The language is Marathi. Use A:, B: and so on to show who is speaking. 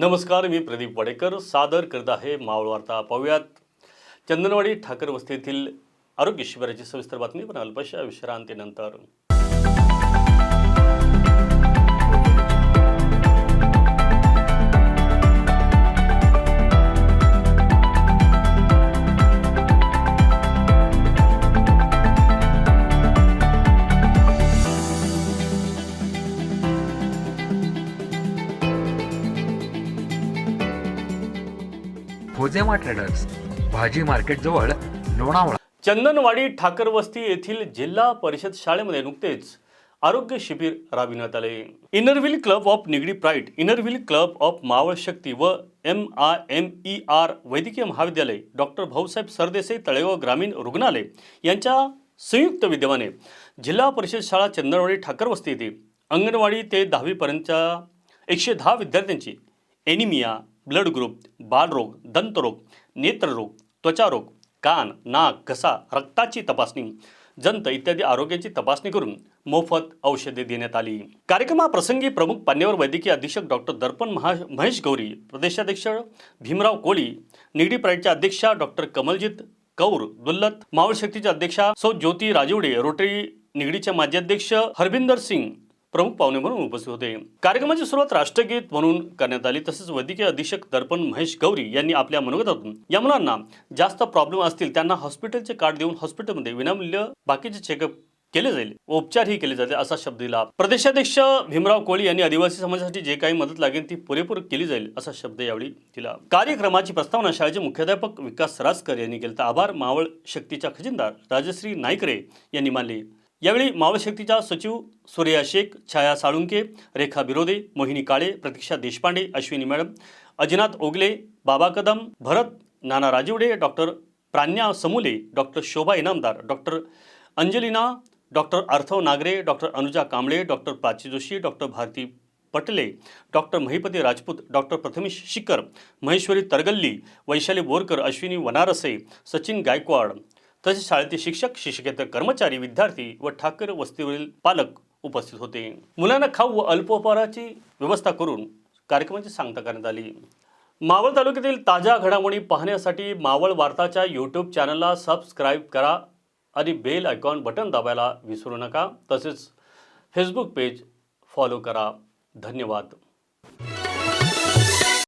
A: नमस्कार मी प्रदीप वडेकर. सादर करत आहे मावळ वार्ता पाहूयात चंदनवाडी ठाकर वस्ती येथील आरोग्य शिबिराची सविस्तर बातमी पण अल्पशा विश्रांतीनंतर.
B: खोजेमा ट्रेडर्स भाजी मार्केट जवळ लोणावळा.
A: चंदनवाडी ठाकर वस्ती येथील जिल्हा परिषद शाळेमध्ये नुकतेच आरोग्य शिबिर राबविण्यात आले. Inner Wheel Club of Nigdi Pride Inner Wheel Club of Maval Shakti व M I M E R वैद्यकीय महाविद्यालय डॉक्टर भाऊसाहेब सरदेसाई तळेगाव ग्रामीण रुग्णालय यांच्या संयुक्त विद्यमाने जिल्हा परिषद शाळा चंदनवाडी ठाकर वस्ती येथे अंगणवाडी ते दहावीपर्यंतच्या एकशे दहा विद्यार्थ्यांची एनिमिया ब्लड ग्रुप बालरोग दंतरोग नेत्ररोग त्वचारोग कान नाक घसा रक्ताची तपासणी जंत इत्यादी आरोग्याची तपासणी करून मोफत औषधे देण्यात आली. कार्यक्रमाप्रसंगी प्रमुख मान्यवर वैद्यकीय अधीक्षक डॉक्टर दर्पण महा महेश गौरी प्रदेशाध्यक्ष भीमराव कोळी निगडी प्राईडच्या अध्यक्षा डॉक्टर कमलजीत कौर दुल्लत मावळ शक्तीच्या अध्यक्षा सौ ज्योती राजवडे रोटरी निगडीचे माजी अध्यक्ष हरबिंदर सिंग प्रमुख पाहुणे म्हणून उपस्थित होते. कार्यक्रमाची सुरुवात राष्ट्रगीत म्हणून करण्यात आली. तसेच वैद्यकीय अधीक्षक दर्पण महेश गौरी यांनी आपल्या मनोगतातून या मुलांना जास्त प्रॉब्लेम असतील त्यांना हॉस्पिटलचे कार्ड देऊन हॉस्पिटलमध्ये विनामूल्य बाकीचे चेकअप केले जाईल. उपचारही केले जातील असा शब्द दिला. प्रदेशाध्यक्ष भीमराव कोळी यांनी आदिवासी समाजासाठी जे काही मदत लागेल ती पुरेपूर केली जाईल असा शब्द यावेळी दिला. कार्यक्रमाची प्रस्तावना शाळेचे मुख्याध्यापक विकास राजकर यांनी केली. तर आभार मावळ शक्तीच्या खजिनदार राजश्री नाईकरे यांनी मानले. यावेळी मावळ शक्तीच्या सचिव Surya Shaikh Chhaya Salunke Rekha Birode Mohini Kale Pratiksha Deshpande Ashwini madam Ajinath Ogle Baba Kadam Bharat Nana Rajivade doctor Pranya Samule doctor Shobha Inamdar doctor Anjalina doctor अर्थव Nagare doctor Anuja Kamble doctor Prachi Joshi doctor Bharati Patle doctor Mahipati Rajput doctor Prathamesh Shikar Maheshwari Taragalli Vaishali Borkar Ashwini Vanarase Sachin Gaikwad तसेच शाळेतील शिक्षक शिक्षकेतर कर्मचारी विद्यार्थी व ठाकर वस्तीवरील पालक उपस्थित होते. मुलांना खाऊ व अल्पोपहाराची व्यवस्था करून कार्यक्रमाची सांगता करण्यात आली. मावळ तालुक्यातील ताज्या घडामोडी पाहण्यासाठी मावळ वार्ताच्या यूट्यूब चॅनलला सबस्क्राईब करा आणि बेल आयकॉन बटन दाबायला विसरू नका. तसेच फेसबुक पेज फॉलो करा. धन्यवाद.